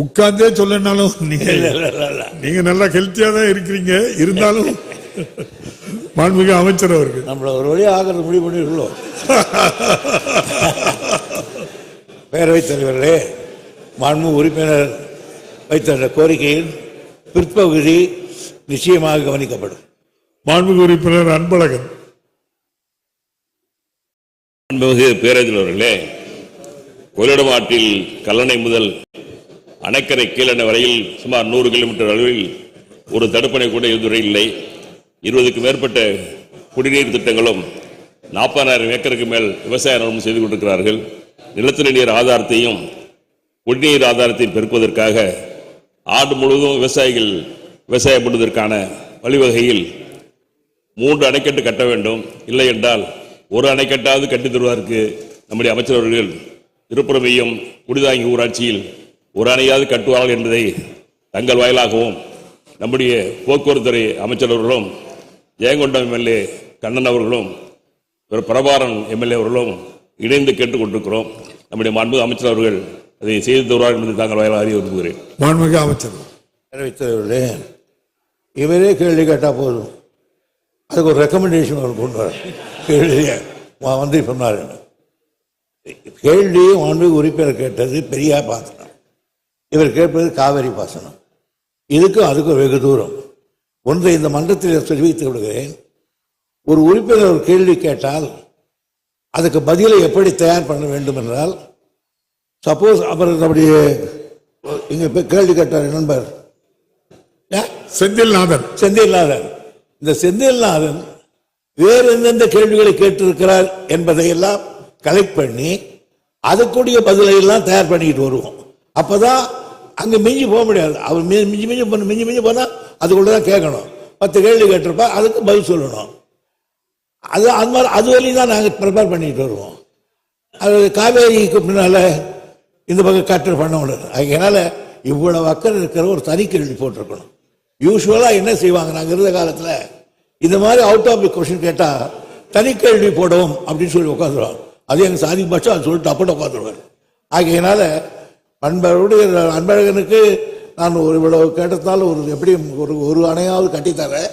உட்கார்ந்தே சொல்லனாலும் நீங்க. நீங்க நல்லா ஹெல்த்தியா தான் இருக்கிறீங்க. இருந்தாலும் மாண்புமிகு அமைச்சர் அவர்கள். நம்மள ஒரு வழி ஆகிறது முடிவு பண்ணிருக்கோம். பேரவைத் தலைவர்களே மாண்பு உறுப்பினர் வைத்த அந்த கோரிக்கையின் பிற்பகுதி நிச்சயமாக கவனிக்கப்படும். மாண்புமிகு உறுப்பினர் அன்பழகன். அன்புமிகு பேரவைத் தலைவர்களே கொள்ளிடம் ஆற்றில் கல்லணை முதல் அணைக்கரை கீழன வரையில் சுமார் நூறு கிலோமீட்டர் அளவில் ஒரு தடுப்பணை கூட இதுவரை இல்லை. இருபதுக்கு மேற்பட்ட குடிநீர் திட்டங்களும் நாற்பதாயிரம் ஏக்கருக்கு மேல் விவசாய நிலம் செய்து கொண்டிருக்கிறார்கள். நிலத்தடி நீர் ஆதாரத்தையும் குடிநீர் ஆதாரத்தையும் பெருக்குவதற்காக ஆண்டு முழுவதும் விவசாயிகள் விவசாயம் பண்ணுவதற்கான வழிவகையில் மூன்று அணைக்கட்டு கட்ட வேண்டும். இல்லை என்றால் ஒரு அணைக்கட்டாவது கட்டி தருவதற்கு நம்முடைய அமைச்சரவர்கள் திருப்புறமையும் குடிதாங்கி ஊராட்சியில் ஒரு அணையாவது கட்டுவார்கள் என்பதை தங்கள் வாயிலாகவும் நம்முடைய போக்குவரத்துறை அமைச்சர் அவர்களும் ஜெயங்கொண்டம் எம்எல்ஏ கண்ணன் அவர்களும் பிரபாரன் எம்எல்ஏ அவர்களும் இணைந்து கேட்டுக்கொண்டிருக்கிறோம். நம்முடைய மாண்பு அமைச்சர் அவர்கள் அதை செய்து தருவார் என்பதை தாங்கள் வாயிலாக அறிய விரும்புகிறேன். மாண்புமிகு அமைச்சர். பேரவைத் தலைவர்களே இவரே கேள்வி கேட்டால் போதும். அதுக்கு ஒரு ரெக்கமெண்டேஷன் அவர் கொண்டு வர. கேள்வியை வந்து சொன்னார். கேள்வி மாண்பு உறுப்பினர் கேட்டது பெரியார் பாசனம் இவர் கேட்பது காவிரி பாசனம். இதுக்கும் அதுக்கும் வெகு தூரம். ஒன்றை இந்த மன்றத்தில் தெரிவித்து விடுகிறேன் ஒரு உறுப்பினர் ஒரு கேள்வி கேட்டால் அதுக்கு பதிலை எப்படி தயார் பண்ண வேண்டும் என்றால் சப்போஸ் அவர் நம்முடைய இங்க கேள்வி கேட்டார் நண்பர்? செந்தில்நாதன் செந்தில்நாதன் இந்த செந்தில்நாதன் வேறு எந்தெந்த கேள்விகளை கேட்டிருக்கிறார் என்பதை எல்லாம் கலெக்ட் பண்ணி அதுக்குரிய பதிலை எல்லாம் தயார் பண்ணிக்கிட்டு வருவோம். அப்பதான் அங்கே மிஞ்சி போக முடியாது. அவர் மி- மிஞ்சி மிஞ்சி பண்ண மிஞ்சி மிஞ்சி போனால் அதுக்குள்ளே தான் கேட்கணும். பத்து கேள்வி கேட்டிருப்பா அதுக்கு பதில் சொல்லணும். அது அது மாதிரி அது வரையும் தான் நாங்கள் ப்ரிப்பேர் பண்ணிட்டு வருவோம். அது காவேரிக்கு பின்னால் இந்த பக்கம் கட்டர் பண்ண முடியாது. அதனால் இவ்வளோ அக்கறை இருக்கிற ஒரு தனி கேள்வி போட்டிருக்கணும். யூஸ்வலாக என்ன செய்வாங்க? நாங்கள் இருந்த காலத்தில் இந்த மாதிரி அவுட் ஆஃப் தி கொஸ்டின் கேட்டால் தனி கேள்வி போடவும் அப்படின்னு சொல்லி உட்காந்துருவாங்க அது எங்கள் சாதிக்கு பட்சம் அது சொல்லிட்டு அப்பட உட்காந்துருவார் ஆகையினால அன்பருடைய அன்பழகனுக்கு நான் ஒரு இவ்வளவு கேட்டதால ஒரு எப்படி ஒரு ஒரு அணையாவது கட்டித்தரேன்.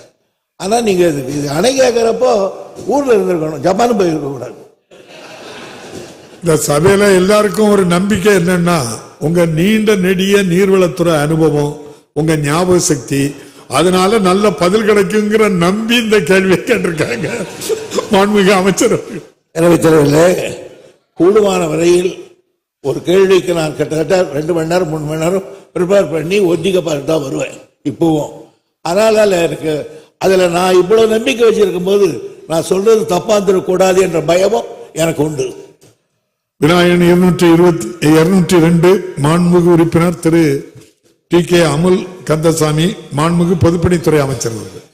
ஆனால் நீங்கள் இது இது அணை கேட்குறப்போ ஊரில் இருந்திருக்கணும். ஜப்பான் போயிருக்கக்கூடாது இந்த சபையில எல்லாருக்கும் ஒரு நம்பிக்கை என்னன்னா உங்க நீண்ட நெடிய நீர்வளத்துறை அனுபவம் உங்க ஞாபக சக்தி அதனால நல்ல பதில் கிடைக்குங்கிற நம்பி இந்த கேள்வியை கேட்டிருக்காங்க. மாண்புமிகு அமைச்சர். எனவே கூடுமான வரையில் ஒரு கேள்விக்கு நான் கிட்டத்தட்ட ரெண்டு மணி நேரம் மூணு மணி நேரம் ப்ரிப்பேர் பண்ணி ஒத்திக்க பார்த்து தான் வருவேன். இப்போவும். அதனால எனக்கு அதில் நான் இவ்வளவு நம்பிக்கை வச்சுருக்கும் போது நான் சொல்றது தப்பாந்துடக்கூடாது என்ற பயமும் எனக்கு உண்டு. விநாயகன் இருநூற்றி இருபத்தி இருநூற்றி ரெண்டு மாண்புமிகு உறுப்பினர் திரு டி கே அமுல் கந்தசாமி மாண்புமிகு பொதுப்பணித்துறை அமைச்சர் அவர்கள்.